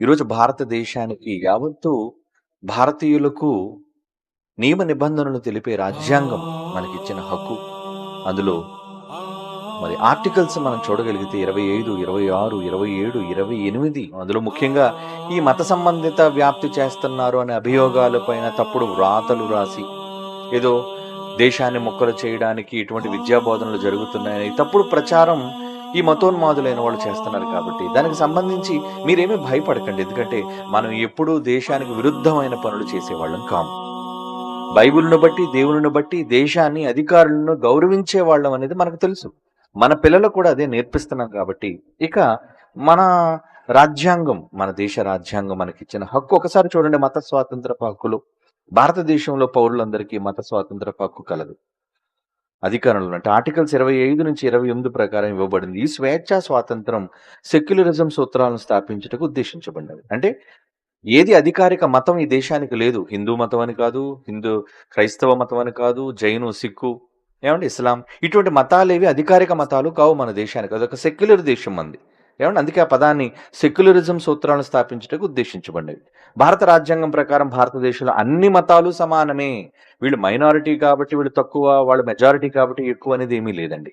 ఈరోజు భారతదేశానికి యావత్తు భారతీయులకు నియమ నిబంధనలు తెలిపే రాజ్యాంగం మనకిచ్చిన హక్కు. అందులో మరి ఆర్టికల్స్ మనం చూడగలిగితే ఇరవై ఐదు ఇరవై ఆరు ఇరవై ఏడు ఇరవై ఎనిమిది అందులో ముఖ్యంగా ఈ మత సంబంధిత వ్యాప్తి చేస్తున్నారు అనే అభియోగాలపైన తప్పుడు వ్రాతలు రాసి ఏదో దేశాన్ని మొక్కలు చేయడానికి ఇటువంటి విద్యా బోధనలు జరుగుతున్నాయని తప్పుడు ప్రచారం ఈ మతోన్మాదులైన వాళ్ళు చేస్తున్నారు కాబట్టి దానికి సంబంధించి మీరేమీ భయపడకండి. ఎందుకంటే మనం ఎప్పుడూ దేశానికి విరుద్ధమైన పనులు చేసేవాళ్ళం కాము. బైబిల్ను బట్టి దేవుని బట్టి దేశాన్ని అధికారులను గౌరవించే వాళ్ళం అనేది మనకు తెలుసు. మన పిల్లలు కూడా అదే నేర్పిస్తున్నాం కాబట్టి ఇక మన రాజ్యాంగం మన దేశ రాజ్యాంగం మనకిచ్చిన హక్కు. ఒకసారి చూడండి మత స్వాతంత్ర హక్కులు. భారతదేశంలో పౌరులందరికీ మత స్వాతంత్ర హక్కు కలదు. అధికారంలో అంటే ఆర్టికల్స్ ఇరవై ఐదు నుంచి ఇరవై ఎనిమిది ప్రకారం ఇవ్వబడింది. ఈ స్వేచ్ఛా స్వాతంత్రం సెక్యులరిజం సూత్రాలను స్థాపించటకు ఉద్దేశించబడినది. అంటే ఏది అధికారిక మతం ఈ దేశానికి లేదు. హిందూ మతం అని కాదు హిందూ క్రైస్తవ మతం అని కాదు జైను సిక్కు ఏమంటే ఇస్లాం ఇటువంటి మతాలు ఏవి అధికారిక మతాలు కావు మన దేశానికి. అదొక సెక్యులర్ దేశం అంది ఏమంటే అందుకే ఆ పదాన్ని సెక్యులరిజం సూత్రాలను స్థాపించటకు ఉద్దేశించబడినవి. భారత రాజ్యాంగం ప్రకారం భారతదేశంలో అన్ని మతాలు సమానమే. వీళ్ళు మైనారిటీ కాబట్టి వీళ్ళు తక్కువ వాళ్ళు మెజారిటీ కాబట్టి ఎక్కువ అనేది ఏమీ లేదండి.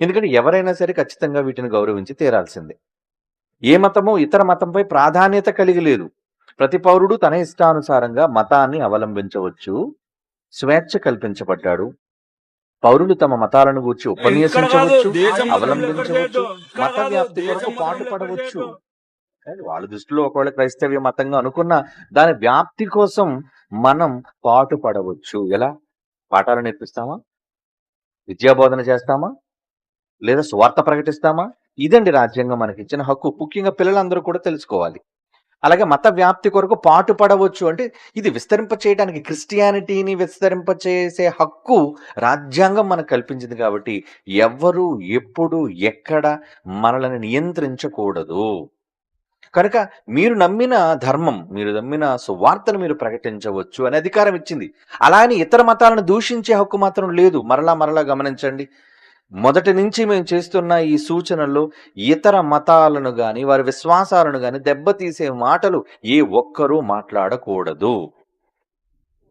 ఎందుకంటే ఎవరైనా సరే ఖచ్చితంగా వీటిని గౌరవించి తీరాల్సిందే. ఏ మతమో ఇతర మతంపై ప్రాధాన్యత కలిగి లేదు ప్రతి పౌరుడు తన ఇష్టానుసారంగా మతాన్ని అవలంబించవచ్చు స్వేచ్ఛ కల్పించబడ్డాడు. పౌరులు తమ మతాలను గూర్చి ఉపన్యసించవచ్చు అవలంబించవచ్చు మత వ్యాప్తి కొరకు పాటుపడవచ్చు. వాళ్ళ దృష్టిలో ఒకవేళ క్రైస్తవ్య మతంగా అనుకున్న దాని వ్యాప్తి కోసం మనం పాటుపడవచ్చు. ఎలా? పాఠాలు నేర్పిస్తామా? విద్యాబోధన చేస్తామా? లేదా స్వార్థ ప్రకటిస్తామా? ఇదండి రాజ్యాంగం మనకి ఇచ్చిన హక్కు. ముఖ్యంగా పిల్లలందరూ కూడా తెలుసుకోవాలి. అలాగే మత వ్యాప్తి కొరకు పాటుపడవచ్చు అంటే ఇది విస్తరింప చేయడానికి క్రిస్టియానిటీని విస్తరింప చేసే హక్కు రాజ్యాంగం మనకు కల్పించింది కాబట్టి ఎవ్వరు ఎప్పుడు ఎక్కడ మనల్ని నియంత్రించకూడదు. కనుక మీరు నమ్మిన ధర్మం మీరు నమ్మిన సువార్తను మీరు ప్రకటించవచ్చు అనే అధికారం ఇచ్చింది. అలా అని ఇతర మతాలను దూషించే హక్కు మాత్రం లేదు. మరలా మరలా గమనించండి. మొదటి నుంచి మేము చేస్తున్న ఈ సూచనల్లో ఇతర మతాలను గాని వారి విశ్వాసాలను గాని దెబ్బతీసే మాటలు ఏ ఒక్కరూ మాట్లాడకూడదు.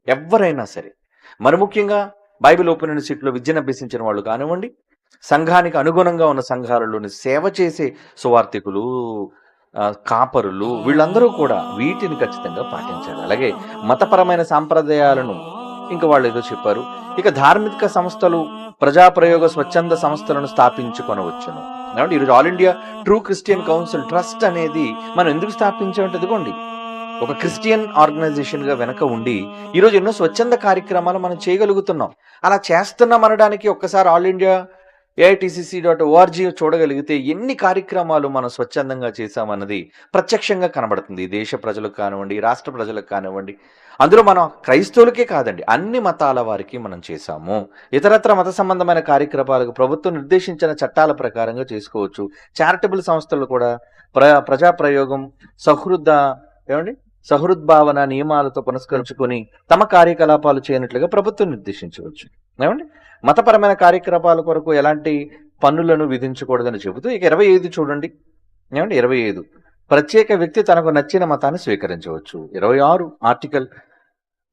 ఎవరైనా సరే. మరి ముఖ్యంగా బైబిల్ ఓపెన్ యూనివర్సిటీలో విద్యను అభ్యసించిన వాళ్ళు కానివ్వండి సంఘానికి అనుగుణంగా ఉన్న సంఘాలలోని సేవ చేసే సువార్థికులు కాపరులు వీళ్ళందరూ కూడా వీటిని ఖచ్చితంగా పాటించాలి. అలాగే మతపరమైన సాంప్రదాయాలను ఇంకా వాళ్ళు ఏదో చెప్పారు. ఇక ధార్మిక సంస్థలు ప్రజాప్రయోగ స్వచ్ఛంద సంస్థలను స్థాపించుకొనవచ్చును. కాబట్టి ఈరోజు all India true Christian council trust అనేది మనం ఎందుకు స్థాపించామంటే ఇదిగోండి ఒక క్రిస్టియన్ ఆర్గనైజేషన్గా వెనక ఉండి ఈరోజు ఎన్నో స్వచ్ఛంద కార్యక్రమాలు మనం చేయగలుగుతున్నాం. అలా చేస్తున్నాం అనడానికి ఒక్కసారి all India AITCC dot ORG చూడగలిగితే ఎన్ని కార్యక్రమాలు మనం స్వచ్ఛందంగా చేశామన్నది ప్రత్యక్షంగా కనబడుతుంది. దేశ ప్రజలకు కానివ్వండి రాష్ట్ర ప్రజలకు కానివ్వండి. అందులో మనం క్రైస్తవులకే కాదండి అన్ని మతాల వారికి మనం చేశాము. ఇతరత్ర మత సంబంధమైన కార్యక్రమాలకు ప్రభుత్వం నిర్దేశించిన చట్టాల ప్రకారంగా చేసుకోవచ్చు. చారిటబుల్ సంస్థలు కూడా ప్ర ప్రజా ప్రయోగం సహృద ఏమండి? సహృద్భావన నియమాలతో పునస్కరించుకొని తమ కార్యకలాపాలు చేయనట్లుగా ప్రభుత్వం నిర్దేశించవచ్చు. ఏమండి? మతపరమైన కార్యకలాపాల కొరకు ఎలాంటి పన్నులను విధించకూడదని చెబుతూ ఇక ఇరవై ఐదు చూడండి. ఏమండి? ఇరవై ఐదు. ప్రత్యేక వ్యక్తి తనకు నచ్చిన మతాన్ని స్వీకరించవచ్చు. ఇరవై ఆరు. ఆర్టికల్.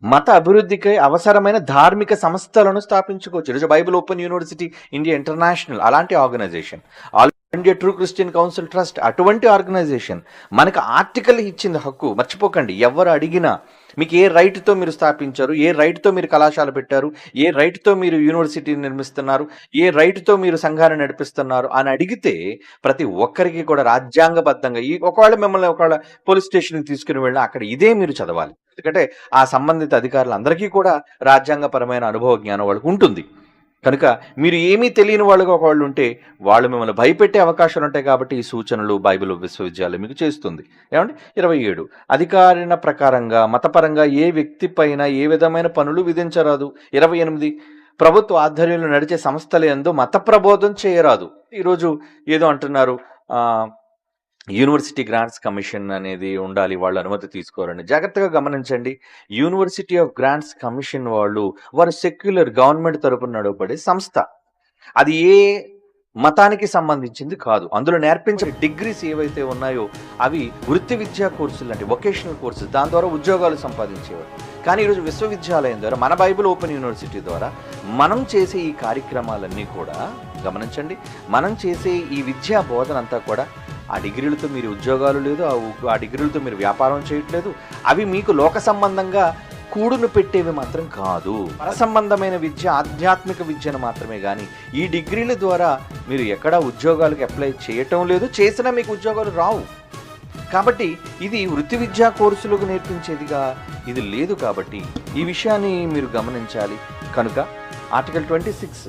మత అభివృద్ధికై అవసరమైన ధార్మిక సంస్థలను స్థాపించుకోవచ్చు. ఈరోజు Bible open university India international అలాంటి organisation. All India true Christian council trust అటువంటి ఆర్గనైజేషన్ మనకు ఆర్టికల్ ఇచ్చింది హక్కు. మర్చిపోకండి ఎవరు అడిగినా మీకు ఏ రైట్తో మీరు స్థాపించారు ఏ రైట్తో మీరు కళాశాల పెట్టారు ఏ రైట్తో మీరు యూనివర్సిటీని నిర్మిస్తున్నారు ఏ రైట్తో మీరు సంఘాన్ని నడిపిస్తున్నారు అని అడిగితే ప్రతి ఒక్కరికి కూడా రాజ్యాంగబద్ధంగా ఈ ఒకవేళ మిమ్మల్ని ఒకవేళ పోలీస్ స్టేషన్కి తీసుకుని వెళ్ళినా అక్కడ ఇదే మీరు చదవాలి. ఎందుకంటే ఆ సంబంధిత అధికారులందరికీ కూడా రాజ్యాంగపరమైన అనుభవ జ్ఞానం వాళ్ళకి ఉంటుంది. కనుక మీరు ఏమీ తెలియని వాళ్ళుగా ఒకళ్ళు ఉంటే వాళ్ళు మిమ్మల్ని భయపెట్టే అవకాశాలు ఉంటాయి కాబట్టి ఈ సూచనలు బైబిల్ విశ్వవిద్యాలయం మీకు చేస్తుంది. ఏమంటే ఇరవై ఏడు. అధికారిన ప్రకారంగా మతపరంగా ఏ వ్యక్తి పైన ఏ విధమైన పనులు విధించరాదు? ఇరవై ఎనిమిది. ప్రభుత్వ ఆధ్వర్యంలో నడిచే సంస్థలు ఎందు మత ప్రబోధం చేయరాదు. ఈరోజు ఏదో అంటున్నారు. యూనివర్సిటీ గ్రాంట్స్ కమిషన్ అనేది ఉండాలి వాళ్ళు అనుమతి తీసుకోవాలని జాగ్రత్తగా గమనించండి. యూనివర్సిటీ ఆఫ్ గ్రాంట్స్ కమిషన్ వాళ్ళు వారు సెక్యులర్ గవర్నమెంట్ తరపున నడవబడే సంస్థ. అది ఏ మతానికి సంబంధించింది కాదు. అందులో నేర్పించే డిగ్రీస్ ఏవైతే ఉన్నాయో అవి వృత్తి విద్యా కోర్సులు అంటే వొకేషనల్ కోర్సులు. దాని ద్వారా ఉద్యోగాలు సంపాదించేవారు. కానీ ఈరోజు విశ్వవిద్యాలయం ద్వారా మన బైబిల్ ఓపెన్ యూనివర్సిటీ ద్వారా మనం చేసే ఈ కార్యక్రమాలన్నీ కూడా గమనించండి. మనం చేసే ఈ విద్యా బోధన అంతా కూడా ఆ డిగ్రీలతో మీరు ఉద్యోగాలు లేదు ఆ డిగ్రీలతో మీరు వ్యాపారం చేయట్లేదు. అవి మీకు లోక సంబంధంగా కూడును పెట్టేవి మాత్రం కాదు. పరసంబంధమైన విద్య ఆధ్యాత్మిక విద్యను మాత్రమే కానీ ఈ డిగ్రీల ద్వారా మీరు ఎక్కడా ఉద్యోగాలకు అప్లై చేయటం లేదు చేసినా మీకు ఉద్యోగాలు రావు. కాబట్టి ఇది వృత్తి విద్యా కోర్సులకు నేర్పించేదిగా ఇది లేదు కాబట్టి ఈ విషయాన్ని మీరు గమనించాలి. కనుక ఆర్టికల్ ట్వంటీ సిక్స్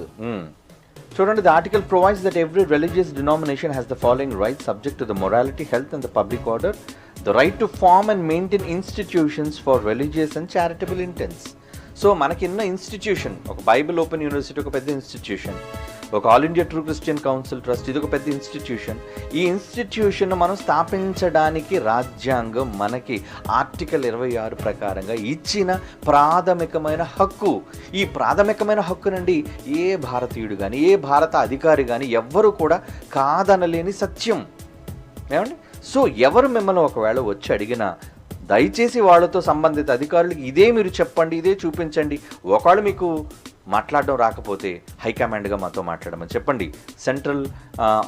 చూడండి the article provides that every religious denomination has the following right subject to the morality health and the public order the right to form and maintain institutions for religious and charitable intents so మనకిన్న institution ఒక Bible open university ఒక పెద్ద institution ఒక all India true Christian council trust ఇది ఒక పెద్ద institution ఈ institution మనం స్థాపించడానికి రాజ్యాంగం మనకి ఆర్టికల్ ఇరవై ఆరు ప్రకారంగా ఇచ్చిన ప్రాథమికమైన హక్కు. ఈ ప్రాథమికమైన హక్కు నుండి ఏ భారతీయుడు కానీ ఏ భారత అధికారి కానీ ఎవ్వరూ కూడా కాదనలేని సత్యం. ఏమండి? సో ఎవరు మిమ్మల్ని ఒకవేళ వచ్చి అడిగినా దయచేసి వాళ్ళతో సంబంధిత అధికారులకు ఇదే మీరు చెప్పండి ఇదే చూపించండి. ఒకవేళ మీకు మాట్లాడడం రాకపోతే హైకమాండ్గా మాతో మాట్లాడమని చెప్పండి. సెంట్రల్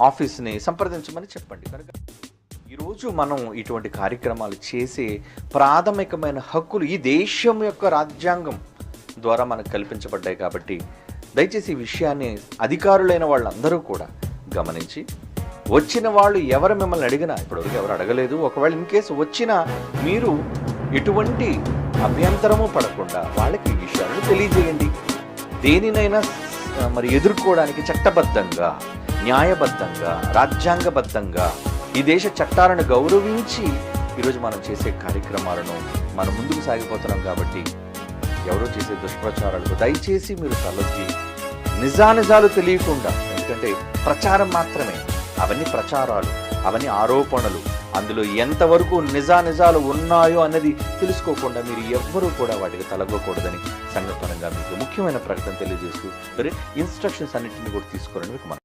ఆఫీస్ని సంప్రదించమని చెప్పండి. కనుక ఈరోజు మనం ఇటువంటి కార్యక్రమాలు చేసే ప్రాథమికమైన హక్కులు ఈ దేశం యొక్క రాజ్యాంగం ద్వారా మనకు కల్పించబడ్డాయి కాబట్టి దయచేసి ఈ విషయాన్ని అధికారులైన వాళ్ళందరూ కూడా గమనించి వచ్చిన వాళ్ళు ఎవరు మిమ్మల్ని అడిగినా ఇప్పటివరకు ఎవరు అడగలేదు ఒకవేళ ఇన్ కేసు వచ్చినా మీరు ఎటువంటి అభ్యంతరము పడకుండా వాళ్ళకి ఈ విషయాలను తెలియజేయండి. దేనినైనా మరి ఎదుర్కోవడానికి చట్టబద్ధంగా న్యాయబద్ధంగా రాజ్యాంగబద్ధంగా ఈ దేశ చట్టాలను గౌరవించి ఈరోజు మనం చేసే కార్యక్రమాలను మనం ముందుకు సాగిపోతున్నాం కాబట్టి ఎవరో చేసే దుష్ప్రచారాలకు దయచేసి మీరు తలొచ్చి నిజానిజాలు తెలియకుండా ఎందుకంటే ప్రచారం మాత్రమే. అవన్నీ ప్రచారాలు అవన్నీ ఆరోపణలు. అందులో ఎంతవరకు నిజానిజాలు ఉన్నాయో అన్నది తెలుసుకోకుండా మీరు ఎవ్వరూ కూడా వాటికి తలగకూడదని సంఘపరంగా మీకు ముఖ్యమైన ప్రకటన తెలియజేస్తూ ఇన్స్ట్రక్షన్స్ అన్నింటినీ కూడా తీసుకోవాలని మీకు మనం